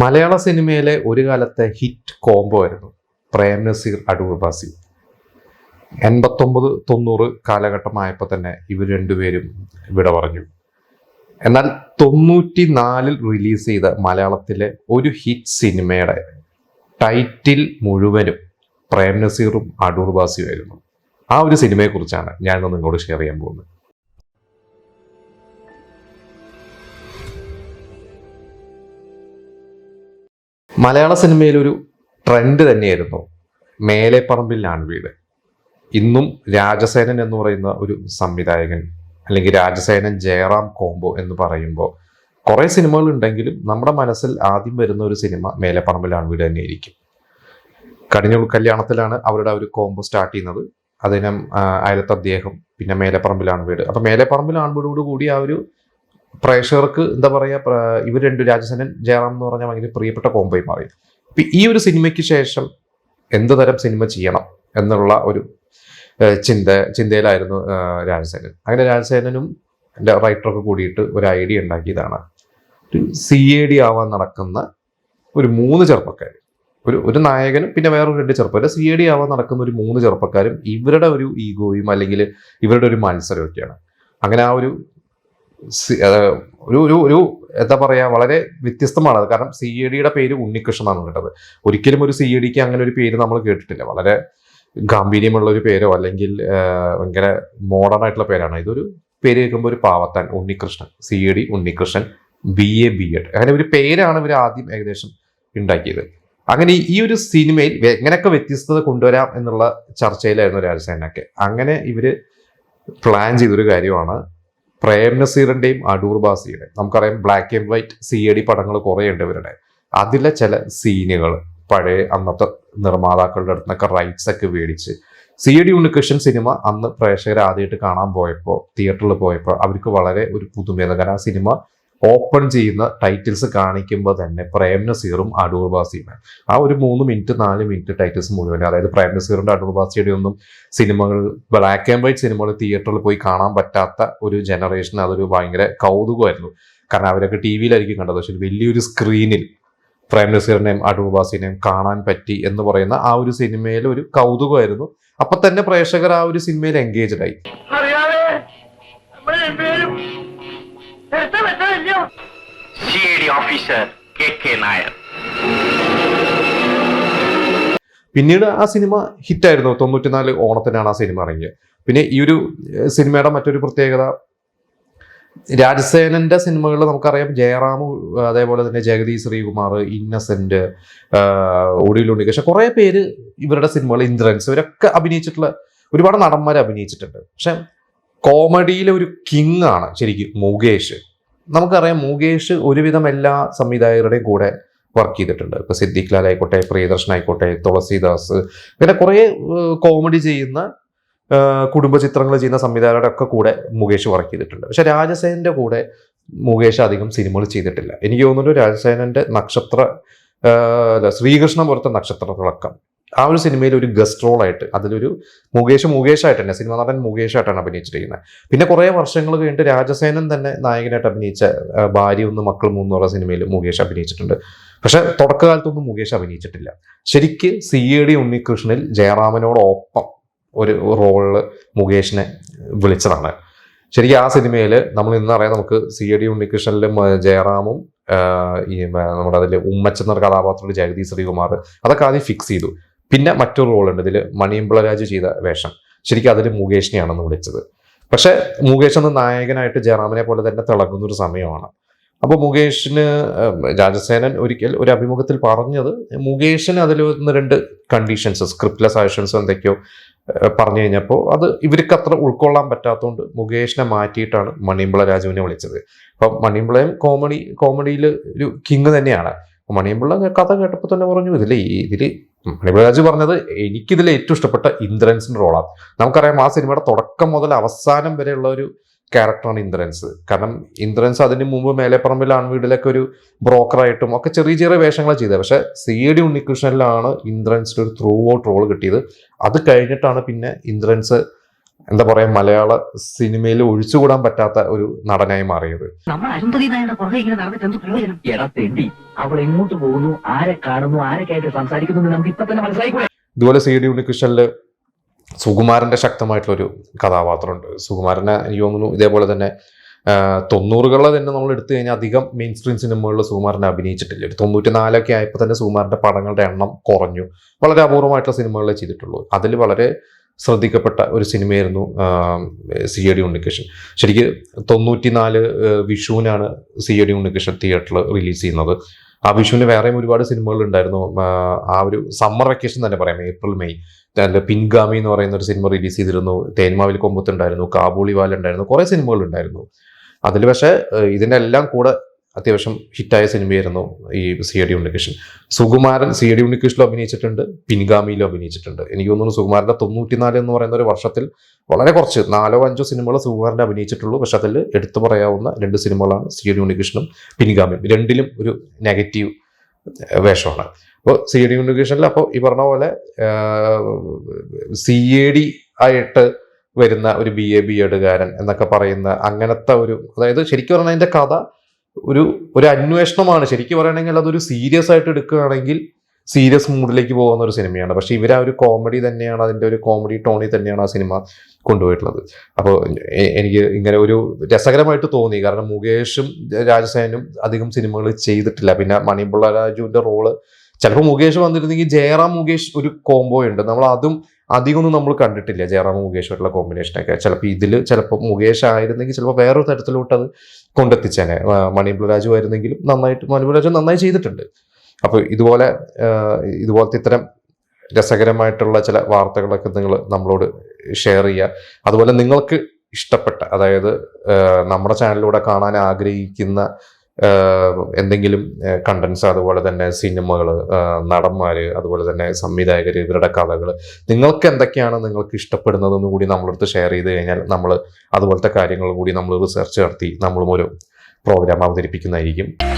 മലയാള സിനിമയിലെ ഒരു കാലത്തെ ഹിറ്റ് കോംബോ ആയിരുന്നു. പ്രേം നസീർ അടൂർ ബാസി. എൺപത്തൊമ്പത് തൊണ്ണൂറ് കാലഘട്ടമായപ്പോൾ തന്നെ ഇവർ രണ്ടുപേരും വിട പറഞ്ഞു. എന്നാൽ തൊണ്ണൂറ്റി നാലിൽ റിലീസ് ചെയ്ത മലയാളത്തിലെ ഒരു ഹിറ്റ് സിനിമയുടെ ടൈറ്റിൽ മുഴുവനും പ്രേം നസീറും അടൂർ ബാസിയുമായിരുന്നു. ആ ഒരു സിനിമയെക്കുറിച്ചാണ് ഞാൻ നിങ്ങളോട് ഷെയർ ചെയ്യാൻ പോകുന്നത്. മലയാള സിനിമയിലൊരു ട്രെൻഡ് തന്നെയായിരുന്നു. മേലെ പറമ്പിലാണ് വീട്. ഇന്നും രാജസേനൻ എന്ന് പറയുന്ന ഒരു സംവിധായകൻ അല്ലെങ്കിൽ രാജസേനൻ ജയറാം കോംബോ എന്ന് പറയുമ്പോൾ കുറേ സിനിമകൾ ഉണ്ടെങ്കിലും നമ്മുടെ മനസ്സിൽ ആദ്യം വരുന്ന ഒരു സിനിമ മേലെപ്പറമ്പിലാണ് വീട് തന്നെയായിരിക്കും. കടിഞ്ഞു കല്യാണത്തിലാണ് അവരുടെ ഒരു കോംബോ സ്റ്റാർട്ട് ചെയ്യുന്നത്. അതിനം അയലത്ത് അദ്ദേഹം പിന്നെ മേലെപ്പറമ്പിലാണ് വീട്. അപ്പൊ മേലെപ്പറമ്പിലാണ് വീടോട് കൂടി ആ ഒരു പ്രേക്ഷകർക്ക് എന്താ പറയുക ഇവർ രണ്ട് രാജസേനൻ ജയറാം എന്ന് പറഞ്ഞാൽ ഭയങ്കര പ്രിയപ്പെട്ട കോംബോയി മാറി അപ്പം ഈ ഒരു സിനിമയ്ക്ക് ശേഷം എന്ത് തരം സിനിമ ചെയ്യണം എന്നുള്ള ഒരു ചിന്ത ചിന്തയിലായിരുന്നു രാജസേനൻ. അങ്ങനെ രാജസേനനും എന്റെ റൈറ്ററൊക്കെ കൂടിയിട്ട് ഒരു ഐഡിയ ഉണ്ടാക്കിയതാണ്. ഒരു സി എ ഡി ആവാൻ നടക്കുന്ന ഒരു മൂന്ന് ചെറുപ്പക്കാർ ഒരു ഒരു നായകനും പിന്നെ വേറൊരു രണ്ട് ചെറുപ്പക്കാർ സി എ ഡി ആവാൻ നടക്കുന്ന ഒരു മൂന്ന് ചെറുപ്പക്കാരും ഇവരുടെ ഒരു ഈഗോയും അല്ലെങ്കിൽ ഇവരുടെ ഒരു മത്സരമൊക്കെയാണ് അങ്ങനെ ആ ഒരു ഒരു ഒരു ഒരു എന്താ പറയുക വളരെ വ്യത്യസ്തമാണ് കാരണം സി എ ഡിയുടെ പേര് ഉണ്ണികൃഷ്ണൻ എന്നാണ് കേട്ടത്. ഒരിക്കലും ഒരു സി എ ഡിക്ക് അങ്ങനെ ഒരു പേര് നമ്മൾ കേട്ടിട്ടില്ല. വളരെ ഗാംഭീര്യമുള്ള ഒരു പേരോ അല്ലെങ്കിൽ ഭയങ്കര മോഡേൺ ആയിട്ടുള്ള പേരാണ്. ഇതൊരു പേര് കേൾക്കുമ്പോൾ ഒരു പാവത്താൻ Unnikrishnan. C A D Unnikrishnan B A B Ed. അങ്ങനെ ഒരു പേരാണ് ഇവർ ആദ്യം ഏകദേശം ഉണ്ടാക്കിയത്. അങ്ങനെ ഈ- ഒരു സിനിമയിൽ എങ്ങനെയൊക്കെ വ്യത്യസ്തത കൊണ്ടുവരാം എന്നുള്ള ചർച്ചയിലായിരുന്നു രാജസേനൊക്കെ അങ്ങനെ ഇവർ പ്ലാൻ ചെയ്തൊരു കാര്യമാണ് പ്രേം നസീറിന്റെയും അടൂർ ബാസിയുടെയും. നമുക്കറിയാം black and white C A D പടങ്ങൾ കുറേ ഉണ്ട് ഇവരുടെ. അതിലെ ചില സീനുകൾ പഴയ അന്നത്തെ നിർമ്മാതാക്കളുടെ അടുത്തൊക്കെ റൈറ്റ്സ് ഒക്കെ മേടിച്ച്. സി ഡി ഉണ്ണികൃഷ്ണൻ സിനിമ അന്ന് പ്രേക്ഷകർ ആദ്യമായിട്ട് കാണാൻ പോയപ്പോൾ തിയേറ്ററിൽ പോയപ്പോൾ അവർക്ക് വളരെ ഒരു കാരണം ആ സിനിമ ഓപ്പൺ ചെയ്യുന്ന ടൈറ്റിൽസ് കാണിക്കുമ്പോൾ തന്നെ പ്രേം നസീറും അടൂർ ബാസിയുമാണ്. ആ ഒരു മൂന്ന് മിനിറ്റ് നാല് മിനിറ്റ് ടൈറ്റിൽസ് മുഴുവൻ അതായത് പ്രേം നസീറിന്റെ അടൂർ ബാസിയുടെ ഒന്നും സിനിമകൾ ബ്ലാക്ക് ആൻഡ് വൈറ്റ് സിനിമകൾ തിയേറ്ററിൽ പോയി കാണാൻ പറ്റാത്ത ഒരു ജനറേഷൻ അതൊരു ഭയങ്കര കൗതുകമായിരുന്നു. കാരണം അവരൊക്കെ ടി വിയിലായിരിക്കും കണ്ടത്. പക്ഷേ വലിയൊരു സ്ക്രീനിൽ പ്രേം നസീറിനെയും അടൂർ ബാസിനെയും കാണാൻ പറ്റി എന്ന് പറയുന്ന ആ ഒരു സിനിമയിൽ ഒരു കൗതുകമായിരുന്നു. അപ്പൊ തന്നെ പ്രേക്ഷകർ ആ ഒരു സിനിമയിൽ എൻഗേജ്ഡ് ആയി. വെച്ചതല്ലയോ C I D officer K K Nair പിന്നീട് ആ സിനിമ ഹിറ്റായിരുന്നു. തൊണ്ണൂറ്റിനാല് ഓണത്തിനാണ് ആ സിനിമ ഇറങ്ങിയത്. പിന്നെ ഈ ഒരു സിനിമയുടെ മറ്റൊരു പ്രത്യേകത രാജസേനന്റെ സിനിമകളിൽ നമുക്കറിയാം ജയറാമു അതേപോലെ തന്നെ ജഗതി ശ്രീകുമാർ ഇന്നസെന്റ് ഒടിയിലുണ്ടി പക്ഷെ കുറെ പേര് ഇവരുടെ സിനിമകൾ ഇന്ദ്രൻസ് ഇവരൊക്കെ അഭിനയിച്ചിട്ടുള്ള ഒരുപാട് നടന്മാരെ അഭിനയിച്ചിട്ടുണ്ട്. പക്ഷെ കോമഡിയിലെ ഒരു കിങ് ആണ് ശരിക്കും മുകേഷ്. നമുക്കറിയാം മുകേഷ് ഒരുവിധം എല്ലാ സംവിധായകരുടെയും കൂടെ വർക്ക് ചെയ്തിട്ടുണ്ട്. ഇപ്പൊ സിദ്ദിഖ് ലാൽ ആയിക്കോട്ടെ പ്രിയദർശൻ ആയിക്കോട്ടെ തുളസിദാസ്. ഇങ്ങനെ കുറേ കോമഡി ചെയ്യുന്ന കുടുംബ ചിത്രങ്ങൾ ചെയ്യുന്ന സംവിധായകരുടെ ഒക്കെ കൂടെ മുകേഷ് വർക്ക് ചെയ്തിട്ടുണ്ട്. പക്ഷെ രാജസേനന്റെ കൂടെ മുകേഷ് അധികം സിനിമകൾ ചെയ്തിട്ടില്ല. എനിക്ക് തോന്നുന്നു രാജസേനന്റെ നക്ഷത്ര ശ്രീകൃഷ്ണ പുറത്തെ നക്ഷത്ര തിളക്കം ആ ഒരു സിനിമയിൽ ഒരു ഗസ്റ്റ് റോൾ ആയിട്ട് അതിലൊരു മുകേഷ് മുകേഷായിട്ട് തന്നെ സിനിമ നടൻ മുകേഷായിട്ടാണ് അഭിനയിച്ചിരിക്കുന്നത്. പിന്നെ കുറേ വർഷങ്ങൾ കഴിഞ്ഞിട്ട് രാജസേനൻ തന്നെ നായകനായിട്ട് അഭിനയിച്ച ഭാര്യ ഒന്ന് മക്കൾ മൂന്ന് പറഞ്ഞ സിനിമയിൽ മുകേഷ് അഭിനയിച്ചിട്ടുണ്ട്. പക്ഷെ തുടക്കകാലത്തൊന്നും മുകേഷ് അഭിനയിച്ചിട്ടില്ല. ശരിക്ക് സി എ ഡി ഉണ്ണികൃഷ്ണനിൽ ജയറാമനോടൊപ്പം ഒരു റോളിൽ മുകേഷിനെ വിളിച്ചതാണ്. ശരിക്കും ആ സിനിമയിൽ നമ്മൾ ഇന്ന് അറിയാം നമുക്ക് സി എ ഡി ഉണ്ണികൃഷ്ണനിലും ജയറാമും ഈ നമ്മുടെ അതിൽ ഉമ്മച്ചെന്നൊരു കഥാപാത്രത്തിൽ ജഗതി ശ്രീകുമാർ അതൊക്കെ ആദ്യം ഫിക്സ് ചെയ്തു. പിന്നെ മറ്റൊരു റോൾ ഉണ്ട്. ഇതിൽ മണിയമ്പിള രാജു ചെയ്ത വേഷം. ശരിക്കും അതിൽ മുകേഷിനെയാണെന്ന് വിളിച്ചത്. പക്ഷെ മുകേഷ് എന്ന നായകനായിട്ട് ജയറാമിനെ പോലെ തന്നെ തിളങ്ങുന്ന ഒരു സമയമാണ്. അപ്പോൾ മുകേഷിന് രാജസേനൻ ഒരിക്കൽ ഒരു അഭിമുഖത്തിൽ പറഞ്ഞത് മുകേഷിന് അതിൽ ഒന്ന് രണ്ട് കണ്ടീഷൻസ് സ്ക്രിപ്റ്റ്ലെസ് ആക്ഷൻസ് എന്തൊക്കെയോ പറഞ്ഞു കഴിഞ്ഞപ്പോൾ അത് ഇവർക്ക് അത്ര ഉൾക്കൊള്ളാൻ പറ്റാത്തതുകൊണ്ട് മുകേഷിനെ മാറ്റിയിട്ടാണ് മണിയമ്പിള രാജുവിനെ വിളിച്ചത്. അപ്പം മണിയമ്പിളയും കോമഡി കോമഡിയിൽ ഒരു കിങ് തന്നെയാണ്. മണിയമ്പിള്ള കഥ കേട്ടപ്പോൾ തന്നെ പറഞ്ഞു ഇതിൽ ഈ- രാജു പറഞ്ഞത് എനിക്കിതിൽ ഏറ്റവും ഇഷ്ടപ്പെട്ട ഇന്ദ്രൻസിന്റെ റോളാണ് നമുക്കറിയാം ആ സിനിമയുടെ തുടക്കം മുതൽ അവസാനം വരെയുള്ള ഒരു ക്യാരക്ടറാണ് ഇന്ദ്രൻസ്. കാരണം ഇന്ദ്രൻസ് അതിന് മുമ്പ് മേലെപ്പറമ്പിൽ ആൺവീടിലൊക്കെ ഒരു ബ്രോക്കറായിട്ടും ഒക്കെ ചെറിയ ചെറിയ വേഷങ്ങൾ ചെയ്തത്. പക്ഷേ സി ഡി ഉണ്ണികൃഷ്ണനിലാണ് ഇന്ദ്രൻസിന്റെ ഒരു ത്രൂ ഔട്ട് റോൾ കിട്ടിയത്. അത് കഴിഞ്ഞിട്ടാണ് പിന്നെ ഇന്ദ്രൻസ് എന്താ പറയാ മലയാള സിനിമയിൽ ഒഴിച്ചുകൂടാൻ പറ്റാത്ത ഒരു നടനായി മാറിയത്. അവൾ എങ്ങോട്ട് പോകുന്നു ആരെ കാണുന്നു ആരൊക്കെയായിട്ട് സംസാരിക്കുന്നു എന്ന് നമുക്ക് ഇപ്പൊ തന്നെ ഇതുപോലെ സി ഡി ഉണ്ണികൃഷ്ണനിൽ സുകുമാരന്റെ ശക്തമായിട്ടുള്ളൊരു കഥാപാത്രമുണ്ട്. സുകുമാരനെ എനിക്ക് തോന്നുന്നു ഇതേപോലെ തന്നെ തൊണ്ണൂറുകളിൽ തന്നെ നമ്മൾ എടുത്തു കഴിഞ്ഞാൽ അധികം മെയിൻ സ്ട്രീം സിനിമകളിൽ സുകുമാരനെ അഭിനയിച്ചിട്ടില്ല. ഒരു തൊണ്ണൂറ്റി നാലൊക്കെ ആയപ്പോൾ തന്നെ സുകുമാരന്റെ പടങ്ങളുടെ എണ്ണം കുറഞ്ഞു. വളരെ അപൂർവമായിട്ടുള്ള സിനിമകളെ ചെയ്തിട്ടുള്ളൂ. അതിൽ വളരെ ശ്രദ്ധിക്കപ്പെട്ട ഒരു സിനിമയായിരുന്നു സി എ ഡി ഉണ്ണികൃഷ്ണൻ. ശരിക്ക് തൊണ്ണൂറ്റി നാല് വിഷുവിനാണ് സി എ ഡി ഉണ്ണികൃഷ്ണൻ തിയേറ്ററിൽ റിലീസ് ചെയ്യുന്നത്. ആ വിഷുവിന് വേറെയും ഒരുപാട് സിനിമകൾ ഉണ്ടായിരുന്നു. ആ, ഒരു സമ്മർ വെക്കേഷൻ തന്നെ പറയാം ഏപ്രിൽ മെയ്. അതിന്റെ പിൻഗാമി എന്ന് പറയുന്ന ഒരു സിനിമ റിലീസ് ചെയ്തിരുന്നു. തേന്മാവിൽ കൊമ്പത്തുണ്ടായിരുന്നു കാബൂളിവാൽ ഉണ്ടായിരുന്നു കുറേ സിനിമകൾ ഉണ്ടായിരുന്നു. അതിൽ പക്ഷേ ഇതിന്റെ എല്ലാം കൂടെ അത്യാവശ്യം ഹിറ്റായ സിനിമയായിരുന്നു ഈ C D Unnikrishnan. Sukumaran C D Unnikrishnan അഭിനയിച്ചിട്ടുണ്ട് പിൻഗാമിയിലും അഭിനയിച്ചിട്ടുണ്ട്. എനിക്ക് തോന്നുന്നു സുകുമാരന്റെ തൊണ്ണൂറ്റിനാല് എന്ന് പറയുന്ന ഒരു വർഷത്തിൽ വളരെ കുറച്ച് നാലോ അഞ്ചോ സിനിമകൾ സുകുമാരന്റെ അഭിനയിച്ചിട്ടുള്ളൂ. പക്ഷെ അതിൽ എടുത്തു പറയാവുന്ന രണ്ട് സിനിമകളാണ് സി ഡി ഉണ്ണികൃഷ്ണനും പിൻഗാമിയും. രണ്ടിലും ഒരു നെഗറ്റീവ് വേഷമാണ്. അപ്പോൾ സി ഡി ഉണ്ണികൃഷ്ണനിൽ അപ്പോൾ ഈ പറഞ്ഞ പോലെ സി എ ഡി ആയിട്ട് വരുന്ന ഒരു ബി എ ബി എഡുകാരൻ എന്നൊക്കെ പറയുന്ന അങ്ങനത്തെ ഒരു അതായത് ശരിക്കും പറഞ്ഞാൽ അതിന്റെ കഥ ഒരു ഒരു അന്വേഷണമാണ്. ശരിക്കും പറയുകയാണെങ്കിൽ അതൊരു സീരിയസ് ആയിട്ട് എടുക്കുകയാണെങ്കിൽ സീരിയസ് മൂഡിലേക്ക് പോകുന്ന ഒരു സിനിമയാണ്. പക്ഷെ ഇവർ ആ ഒരു കോമഡി തന്നെയാണ് അതിന്റെ ഒരു കോമഡി ടോണിൽ തന്നെയാണ് ആ സിനിമ കൊണ്ടുപോയിട്ടുള്ളത്. അപ്പോൾ എനിക്ക് ഇങ്ങനെ ഒരു രസകരമായിട്ട് തോന്നി. കാരണം മുകേഷും രാജസേനും അധികം സിനിമകൾ ചെയ്തിട്ടില്ല. പിന്നെ മണിപ്പുള്ള രാജുവിന്റെ റോൾ ചിലപ്പോൾ മുകേഷ് വന്നിരുന്നെങ്കിൽ ജയറാം മുകേഷ് ഒരു കോംബോ ഉണ്ട് നമ്മൾ അതും അധികമൊന്നും നമ്മൾ കണ്ടിട്ടില്ല ജയറാം മുകേഷുമായിട്ടുള്ള കോമ്പിനേഷനൊക്കെ ചിലപ്പോൾ ഇതിൽ ചിലപ്പോൾ മുകേഷ് ആയിരുന്നെങ്കിൽ ചിലപ്പോൾ വേറൊരു തരത്തിലോട്ട് അത് കൊണ്ടെത്തിച്ചേനെ. മണിബുൾ രാജു ആയിരുന്നെങ്കിലും നന്നായിട്ട് മണിബുൾ രാജു നന്നായി ചെയ്തിട്ടുണ്ട്. അപ്പോൾ ഇതുപോലെ ഇതുപോലത്തെ ഇത്തരം രസകരമായിട്ടുള്ള ചില വാർത്തകളൊക്കെ നിങ്ങൾ നമ്മളോട് ഷെയർ ചെയ്യുക. അതുപോലെ നിങ്ങൾക്ക് ഇഷ്ടപ്പെട്ട അതായത് നമ്മുടെ ചാനലിലൂടെ കാണാൻ ആഗ്രഹിക്കുന്ന എന്തെങ്കിലും കണ്ടൻസ് അതുപോലെ തന്നെ സിനിമകൾ നടന്മാർ അതുപോലെ തന്നെ സംവിധായകർ ഇവരുടെ കഥകൾ നിങ്ങൾക്ക് എന്തൊക്കെയാണ് നിങ്ങൾക്ക് ഇഷ്ടപ്പെടുന്നതെന്ന് കൂടി നമ്മളടുത്ത് ഷെയർ ചെയ്ത് കഴിഞ്ഞാൽ നമ്മൾ അതുപോലത്തെ കാര്യങ്ങൾ കൂടി നമ്മൾ റിസർച്ച് നടത്തി നമ്മളും ഒരു പ്രോഗ്രാം അവതരിപ്പിക്കുന്നതായിരിക്കും.